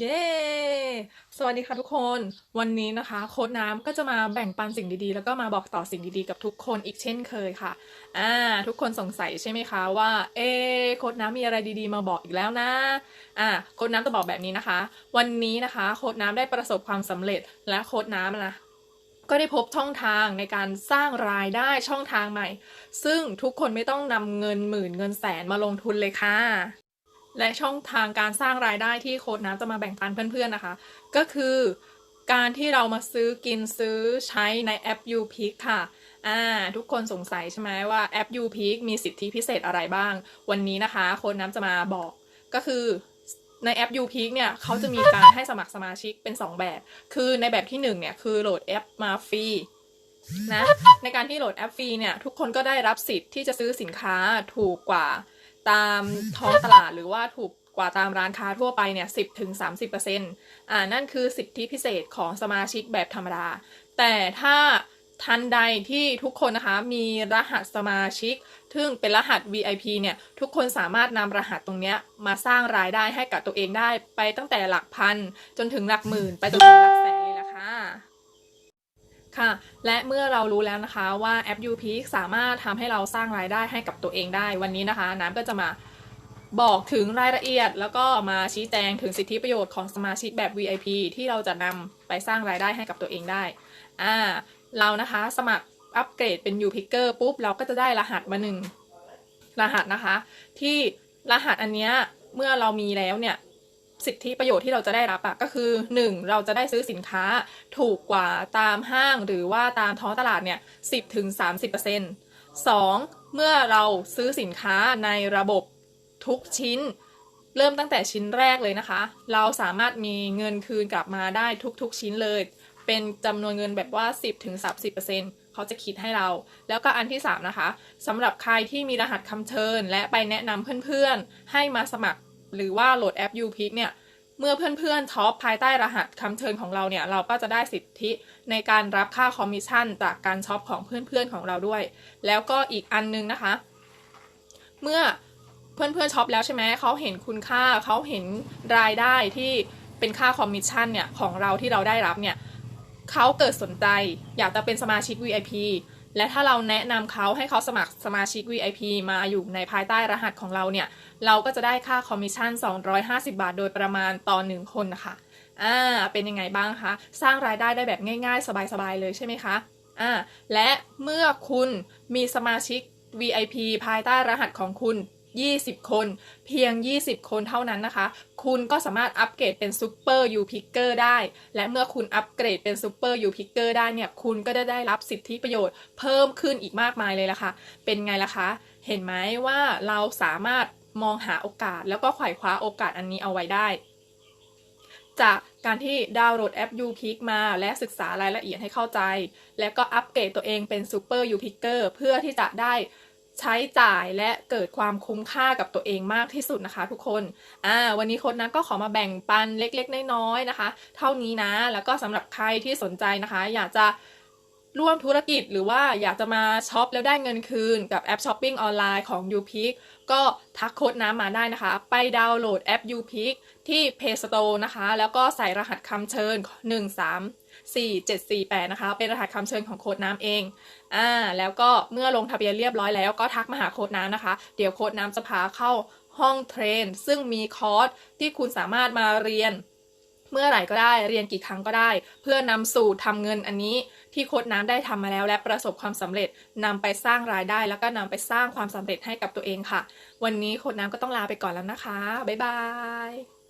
เย้ สวัสดีค่ะทุกคน วันนี้นะคะโค้ดน้ำก็จะมาแบ่งปันสิ่งดีๆ แล้วก็มาบอกต่อสิ่งดีๆ กับทุกคนอีกเช่นเคยค่ะ อ่า ทุกคนสงสัยใช่ไหมคะว่า เอ๊โค้ดน้ำมีอะไรดีๆ มาบอกอีกแล้วนะ อ่า โค้ดน้ำจะบอกแบบนี้นะคะ วันนี้นะคะโค้ดน้ำได้ประสบความสำเร็จและโค้ดน้ำนะก็ได้พบช่องทางในการสร้างรายได้ช่องทางใหม่ ซึ่งทุกคนไม่ต้องนำเงินหมื่นเงินแสนมาลงทุนเลยค่ะ และช่องทางการสร้างรายได้ที่โค้ดน้ำจะมาแบ่งปันเพื่อนๆนะคะ ก็คือการที่เรามาซื้อกินซื้อใช้ในแอป u p i c ค่ะอ่าทุกคนสงสัยใช่ไหมว่าแอป u p i c มีสิทธิพิเศษอะไรบ้าง วันนี้นะคะโค้ดน้ำจะมาบอกก็คือในแอป u p i c เนี่ยเขาจะมีการให้สมัครสมาชิกเป็น 2 แบบ คือในแบบที่ 1 เนี่ยคือโหลดแอปมาฟรีนะในการที่โหลดแอปฟรีเนี่ยทุกคนก็ได้รับสิทธิ์ที่จะซื้อสินค้าถูกกว่า ตามท้องตลาดหรือว่าถูกกว่าตามร้านค้าทั่วไปเนี่ยสิบถึงสามสิบเปอร์เซ็นต์อ่านั่นคือสิทธิพิเศษของสมาชิกแบบธรรมดา แต่ถ้าทันใดที่ทุกคนนะคะมีรหัสสมาชิก ซึ่งเป็นรหัส VIP เนี่ยทุกคนสามารถนำรหัสตรงเนี้ยมาสร้างรายได้ให้กับตัวเองได้ ไปตั้งแต่หลักพันจนถึงหลักหมื่น ไปจนถึงหลักแสน ค่ะ และเมื่อเรารู้แล้วนะคะว่าแอป u p สามารถทำให้เราสร้างรายได้ให้กับตัวเองได้ วันนี้นะคะ น้ำก็จะมาบอกถึงรายละเอียด แล้วก็มาชี้แจงถึงสิทธิประโยชน์ของสมาชิกแบบ VIP ที่เราจะนำไปสร้างรายได้ให้กับตัวเองได้ อ่า เรานะคะสมัครอัปเกรดเป็น u p i c k e r ปุ๊บ เราก็จะได้รหัสมาหนึ่งรหัสนะคะ ที่รหัสอันเนี้ยเมื่อเรามีแล้วเนี่ย สิทธิประโยชน์ที่เราจะได้รับอะก็คือ 1. เราจะได้ซื้อสินค้าถูกกว่าตามห้างหรือว่าตามท้องตลาดเนี่ย10ถึง30% 2. เปอร์เซ็นต์สองเมื่อเราซื้อสินค้าในระบบทุกชิ้น เริ่มตั้งแต่ชิ้นแรกเลยนะคะ เราสามารถมีเงินคืนกลับมาได้ทุกๆชิ้นเลย เป็นจำนวนเงินแบบว่า 10ถึง30%เขาจะคิดให้เรา แล้วก็อันที่ 3 นะคะสำหรับใครที่มีรหัสคำเชิญ และไปแนะนำเพื่อนๆ ให้มาสมัคร หรือว่าโหลดแอป u p i c เนี่ยเมื่อเพื่อนๆท็อปภายใต้รหัสคำเชิญของเราเนี่ยเราก็จะได้สิทธิในการรับค่าคอมมิชชั่นจากการช็อปของเพื่อนๆของเราด้วย แล้วก็อีกอันนึงนะคะ เมื่อเพื่อนๆช็อปแล้วใช่ไหมเขาเห็นคุณค่าเขาเห็นรายได้ที่เป็นค่าคอมมิชชั่นเนี่ยของเราที่เราได้รับเนี่ยเขาเกิดสนใจอยากจะเป็นสมาชิก VIP และถ้าเราแนะนำเขาให้เขาสมัครสมาชิก VIP มาอยู่ในภายใต้รหัสของเราเนี่ย เราก็จะได้ค่าคอมมิชชั่น 250 บาทโดยประมาณต่อหนึ่งคนนะคะอ่าเป็นยังไงบ้างคะ สร้างรายได้ได้แบบง่ายๆ สบายๆ เลยใช่ไหมคะอ่าและเมื่อคุณมีสมาชิก VIP ภายใต้รหัสของคุณ 20 คน เพียง 20 คนเท่านั้นนะคะ คุณก็สามารถอัปเกรดเป็นซูเปอร์ยูพิกเกอร์ได้ และเมื่อคุณอัปเกรดเป็นซูเปอร์ยูพิกเกอร์ได้เนี่ย คุณก็ได้ได้รับสิทธิประโยชน์เพิ่มขึ้นอีกมากมายเลยล่ะค่ะ เป็นไงล่ะคะ เห็นไหมว่าเราสามารถมองหาโอกาส แล้วก็ไขว่คว้าโอกาสอันนี้เอาไว้ได้ จากการที่ดาวน์โหลดแอป u p i c มาและศึกษารายละเอียดให้เข้าใจ และก็อัปเกรดตัวเองเป็น Super u p i c k e r เพื่อที่จะได้ ใช้จ่ายและเกิดความคุ้มค่ากับตัวเองมากที่สุดนะคะ ทุกคนอ่าวันนี้โค้ดนะก็ขอมาแบ่งปันเล็กๆ น้อยๆนะคะ เท่านี้นะ แล้วก็สำหรับใครที่สนใจนะคะ อยากจะ ร่วมธุรกิจหรือว่าอยากจะมาช็อปแล้วได้เงินคืนกับแอปช้อปปิ้งออนไลน์ของ u p i c ก็ทักโค้ดน้ำมาได้นะคะ ไปดาวน์โหลดแอป u p i c ที่ Play Store นะคะ แล้วก็ใส่รหัสคำเชิญ 1 3 4 7 4 8 นะคะ เป็นรหัสคำเชิญของโค้ดน้ำเอง อ่า แล้วก็เมื่อลงทะเบียนเรียบร้อยแล้วก็ทักมาหาโค้ดน้ำนะคะ เดี๋ยวโค้ดน้ำจะพาเข้าห้องเทรน ซึ่งมีคอร์สที่คุณสามารถมาเรียน เมื่อไหร่ก็ได้เรียนกี่ครั้งก็ได้ เพื่อนำสู่ทำเงินอันนี้ที่โค้ดน้ำได้ทำมาแล้ว และประสบความสำเร็จนำไปสร้างรายได้ แล้วก็นำไปสร้างความสำเร็จให้กับตัวเองค่ะ วันนี้โค้ดน้ำก็ต้องลาไปก่อนแล้วนะคะบ๊ายบาย